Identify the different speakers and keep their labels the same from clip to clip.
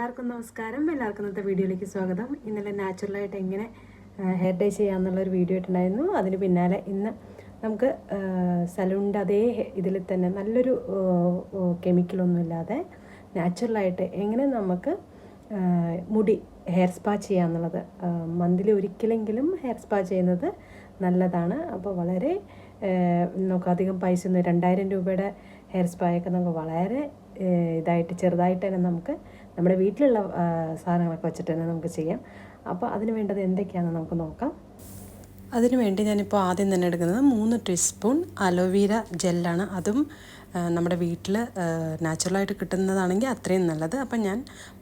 Speaker 1: എല്ലാവർക്കും നമസ്കാരം. എല്ലാവർക്കും ഇന്നത്തെ വീഡിയോയിലേക്ക് സ്വാഗതം. ഇന്നലെ നാച്ചുറലായിട്ട് എങ്ങനെ ഹെയർ ഡൈ ചെയ്യാമെന്നുള്ളൊരു വീഡിയോ ഇട്ടുണ്ടായിരുന്നു. അതിന് പിന്നാലെ ഇന്ന് നമുക്ക് സലൂണിന്റെ അതേ ഇതിൽ തന്നെ നല്ലൊരു കെമിക്കലൊന്നും ഇല്ലാതെ നാച്ചുറലായിട്ട് എങ്ങനെ നമുക്ക് മുടി ഹെയർ സ്പാ ചെയ്യാമെന്നുള്ളത് മന്തിൽ ഒരിക്കലെങ്കിലും ഹെയർ സ്പാ ചെയ്യുന്നത് നല്ലതാണ്. അപ്പോൾ വളരെ നമുക്ക് അധികം പൈസ ഒന്നും രണ്ടായിരം രൂപയുടെ ഹെയർ സ്പായൊക്കെ നമുക്ക് വളരെ ഇതായിട്ട് ചെറുതായിട്ട് തന്നെ നമുക്ക് നമ്മുടെ വീട്ടിലുള്ള സാധനങ്ങളൊക്കെ വെച്ചിട്ട് തന്നെ നമുക്ക് ചെയ്യാം. അപ്പോൾ അതിന് വേണ്ടത് എന്തൊക്കെയാണെന്ന് നമുക്ക് നോക്കാം. അതിന് വേണ്ടി ഞാനിപ്പോൾ ആദ്യം തന്നെ എടുക്കുന്നത് മൂന്ന് ടീസ്പൂൺ അലോവീര ജെല്ലാണ് അതും നമ്മുടെ വീട്ടിൽ നാച്ചുറലായിട്ട് കിട്ടുന്നതാണെങ്കിൽ അത്രയും നല്ലത്. അപ്പം ഞാൻ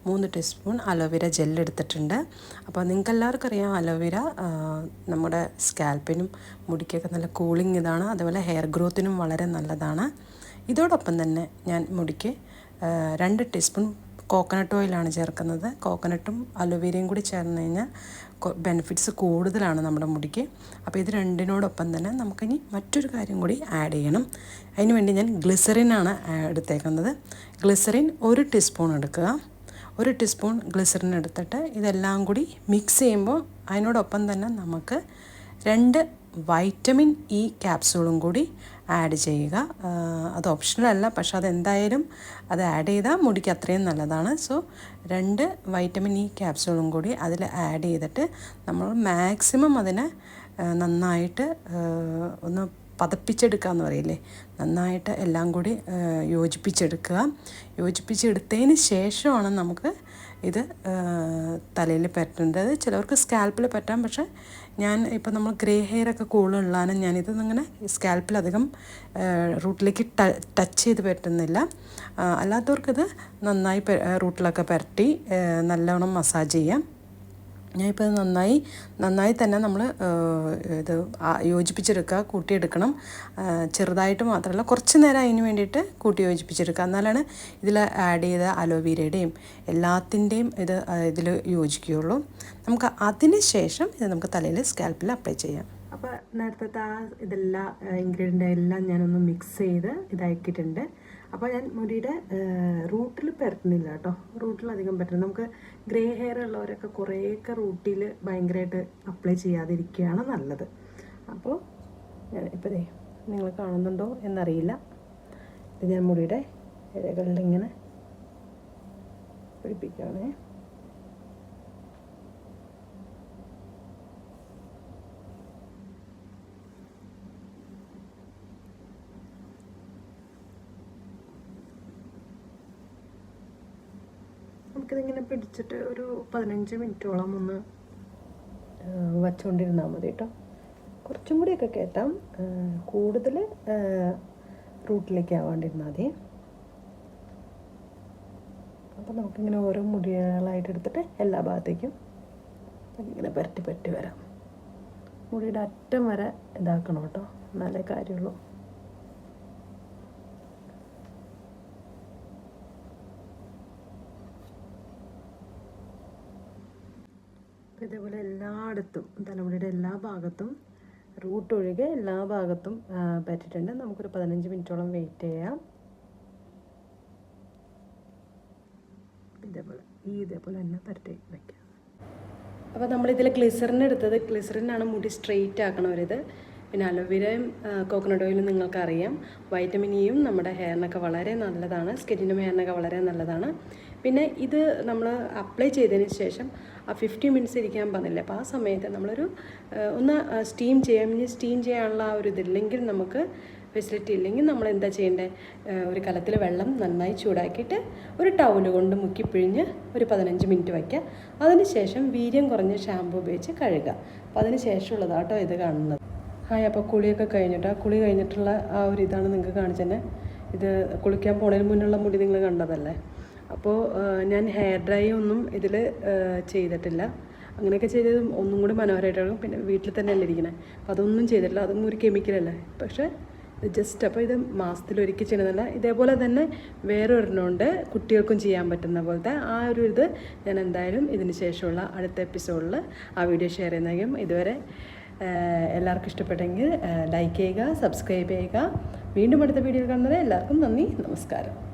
Speaker 1: മൂന്ന് ടീസ്പൂൺ അലോവേര ജെൽ എടുത്തിട്ടുണ്ട്. അപ്പോൾ നിങ്ങൾക്ക് എല്ലാവർക്കും അറിയാം അലോവേര നമ്മുടെ സ്കാൽപ്പിനും മുടിക്കൊക്കെ നല്ല കൂളിംഗ് ഇതാണ്. അതുപോലെ ഹെയർ ഗ്രോത്തിനും വളരെ നല്ലതാണ്. ഇതോടൊപ്പം തന്നെ ഞാൻ മുടിക്ക് രണ്ട് ടീസ്പൂൺ കോക്കനട്ട് ഓയിലാണ് ചേർക്കുന്നത്. കോക്കനട്ടും അലോവേരയും കൂടി ചേർന്ന് കഴിഞ്ഞാൽ ബെനിഫിറ്റ്സ് കൂടുതലാണ് നമ്മുടെ മുടിക്ക്. അപ്പോൾ ഇത് രണ്ടിനോടൊപ്പം തന്നെ നമുക്കിനി മറ്റൊരു കാര്യം കൂടി ആഡ് ചെയ്യണം. അതിന് വേണ്ടി ഞാൻ ഗ്ലിസറിനാണ് എടുത്തേക്കുന്നത്. ഗ്ലിസറിൻ ഒരു ടീസ്പൂൺ എടുക്കുക. ഒരു ടീസ്പൂൺ ഗ്ലിസറിൻ എടുത്തിട്ട് ഇതെല്ലാം കൂടി മിക്സ് ചെയ്യുമ്പോൾ അതിനോടൊപ്പം തന്നെ നമുക്ക് രണ്ട് വൈറ്റമിൻ ഇ ക്യാപ്സൂളും കൂടി ആഡ് ചെയ്യുക. അത് ഓപ്ഷണൽ അല്ല പക്ഷെ അതെന്തായാലും അത് ആഡ് ചെയ്താൽ മുടിക്ക് അത്രയും നല്ലതാണ്. സോ രണ്ട് വൈറ്റമിൻ ഇ ക്യാപ്സൂളും കൂടി അതിൽ ആഡ് ചെയ്തിട്ട് നമ്മൾ മാക്സിമം അതിനെ നന്നായിട്ട് ഒന്ന് പതപ്പിച്ചെടുക്കുക എന്ന് പറയില്ലേ? നന്നായിട്ട് എല്ലാം കൂടി യോജിപ്പിച്ചെടുക്കുക. യോജിപ്പിച്ചെടുത്തതിന് ശേഷമാണ് നമുക്ക് ഇത് തലയിൽ പറ്റേണ്ടത്. ചിലവർക്ക് സ്കാൽപ്പിൽ പറ്റാം പക്ഷേ ഞാൻ ഇപ്പോൾ നമ്മൾ ഗ്രേ ഹെയർ ഒക്കെ കൂടുതലുള്ളതാണ്. ഞാനിത് ഇങ്ങനെ സ്കാൽപ്പിൽ അധികം റൂട്ടിലേക്ക് ടച്ച് ചെയ്ത് പറ്റുന്നില്ല. അല്ലാത്തവർക്കിത് നന്നായി റൂട്ടിലൊക്കെ പരട്ടി നല്ലവണ്ണം മസാജ് ചെയ്യാം. ഞാനിപ്പോൾ നന്നായി നന്നായി തന്നെ നമ്മൾ ഇത് യോജിപ്പിച്ചെടുക്കുക കൂട്ടിയെടുക്കണം. ചെറുതായിട്ട് മാത്രമല്ല കുറച്ച് നേരം അതിന് വേണ്ടിയിട്ട് കൂട്ടി യോജിപ്പിച്ചെടുക്കുക. എന്നാലാണ് ഇതിൽ ആഡ് ചെയ്ത അലോവീരയുടെയും എല്ലാത്തിന്റെയും ഇത് ഇതിൽ യോജിക്കുകയുള്ളൂ. നമുക്ക് അതിന് ശേഷം ഇത് നമുക്ക് തലയിൽ സ്കാൽപ്പിൽ അപ്ലൈ ചെയ്യാം. അപ്പോൾ നേരത്തെ ആ ഇതെല്ലാം ഇൻഗ്രീഡിയന്റ് എല്ലാം ഞാനൊന്ന് മിക്സ് ചെയ്ത് ഇതാക്കിയിട്ടുണ്ട്. അപ്പോൾ ഞാൻ മുടിയുടെ റൂട്ടിൽ പരത്തുന്നില്ല കേട്ടോ. റൂട്ടിൽ അധികം പറ്റുന്നത് നമുക്ക് ഗ്രേ ഹെയർ ഉള്ളവരൊക്കെ കുറേയൊക്കെ റൂട്ടിൽ ഭയങ്കരമായിട്ട് അപ്ലൈ ചെയ്യാതിരിക്കുകയാണ് നല്ലത്. അപ്പോൾ ഇപ്പോൾ ദേ നിങ്ങൾ കാണുന്നുണ്ടോ എന്നറിയില്ല. ഇത് ഞാൻ മുടിയുടെ ഇഴകളിൽ ഇങ്ങനെ പിടിപ്പിക്കുകയാണേ. നമുക്കിതിങ്ങനെ പിടിച്ചിട്ട് ഒരു പതിനഞ്ച് മിനിറ്റോളം ഒന്ന് വച്ചുകൊണ്ടിരുന്നാൽ മതി കേട്ടോ കുറച്ചും കൂടിയൊക്കെ കയറ്റാം കൂടുതൽ റൂട്ടിലേക്ക് ആവാണ്ടിരുന്നാൽ മതി. അപ്പോൾ നമുക്കിങ്ങനെ ഓരോ മുടികളായിട്ട് എടുത്തിട്ട് എല്ലാ ഭാഗത്തേക്കും ഇങ്ങനെ പരട്ടി പരട്ടി വരാം. മുടിയുടെ അറ്റം വരെ ഇതാക്കണം കേട്ടോ നല്ല കാര്യമുള്ളൂ. ഇതേപോലെ എല്ലായിടത്തും തലമുടിയുടെ എല്ലാ ഭാഗത്തും റൂട്ട് ഒഴികെ എല്ലാ ഭാഗത്തും പറ്റിയിട്ടുണ്ട്. നമുക്കൊരു പതിനഞ്ച് മിനിറ്റോളം വെയിറ്റ് ചെയ്യാം. ഇതേപോലെ ഈ ഇതേപോലെ തന്നെ പരട്ടി വയ്ക്കാം അപ്പോൾ നമ്മളിതിൽ ഗ്ലിസറിൻ എടുത്തത്. ഗ്ലിസറിനാണ് മുടി സ്ട്രെയിറ്റ് ആക്കണവരിത് പിന്നെ അലോവേരയും കോക്കനട്ട് ഓയിലും നിങ്ങൾക്കറിയാം. വൈറ്റമിൻ ഇയും നമ്മുടെ ഹെയറിനൊക്കെ വളരെ നല്ലതാണ്. സ്കിന്നിനും ഹെയറിനൊക്കെ വളരെ നല്ലതാണ്. പിന്നെ ഇത് നമ്മൾ അപ്ലൈ ചെയ്തതിന് ശേഷം ആ ഫിഫ്റ്റി മിനിറ്റ്സ് ഇരിക്കാൻ പറഞ്ഞില്ലേ? അപ്പോൾ ആ സമയത്ത് നമ്മളൊരു ഒന്ന് സ്റ്റീം ചെയ്യാം. ഇനി സ്റ്റീം ചെയ്യാനുള്ള ആ ഒരു ഇതില്ലെങ്കിൽ നമുക്ക് ഫെസിലിറ്റി ഇല്ലെങ്കിൽ നമ്മൾ എന്താ ചെയ്യേണ്ടത് ഒരു കലത്തിൽ വെള്ളം നന്നായി ചൂടാക്കിയിട്ട് ഒരു ടൗൽ കൊണ്ട് മുക്കി പിഴിഞ്ഞ് ഒരു പതിനഞ്ച് മിനിറ്റ് വയ്ക്കുക അതിന് ശേഷം വീര്യം കുറഞ്ഞ ഷാമ്പു ഉപയോഗിച്ച് കഴുകുക. അപ്പോൾ അതിന് ശേഷമുള്ളതാട്ടോ ഇത് കാണുന്നത്. ഹായ് അപ്പോൾ കുളിയൊക്കെ കഴിഞ്ഞിട്ട്? ആ കുളി കഴിഞ്ഞിട്ടുള്ള ആ ഒരു ഇതാണ് നിങ്ങൾക്ക് കാണിച്ചു തന്നെ ഇത് കുളിക്കാൻ പോണതിന് മുന്നുള്ള മുടി നിങ്ങൾ കണ്ടതല്ലേ? അപ്പോൾ ഞാൻ ഹെയർ ഡ്രൈ ഒന്നും ഇതിൽ ചെയ്തിട്ടില്ല. അങ്ങനെയൊക്കെ ചെയ്തത് ഒന്നും കൂടി മനോഹരമായിട്ടാണ് പിന്നെ വീട്ടിൽ തന്നെ അല്ലേ ഇരിക്കണേ. അപ്പോൾ അതൊന്നും ചെയ്തിട്ടില്ല. അതൊന്നും ഒരു കെമിക്കലല്ലേ പക്ഷേ ജസ്റ്റ് അപ്പോൾ ഇത് മാസത്തിലൊരിക്കൽ ചെയ്യുന്നതല്ല. ഇതേപോലെ തന്നെ വേറൊരെണ്ണമുണ്ട്. കുട്ടികൾക്കും ചെയ്യാൻ പറ്റുന്ന പോലത്തെ ആ ഒരു ഇത് ഞാൻ എന്തായാലും ഇതിന് ശേഷമുള്ള അടുത്ത എപ്പിസോഡിൽ ആ വീഡിയോ ഷെയർ ചെയ്യുന്നതും ഇതുവരെ എല്ലാവർക്കും ഇഷ്ടപ്പെട്ടെങ്കിൽ ലൈക്ക് ചെയ്യുക സബ്സ്ക്രൈബ് ചെയ്യുക. വീണ്ടും അടുത്ത വീഡിയോ കാണുന്നത് എല്ലാവർക്കും നന്ദി നമസ്കാരം.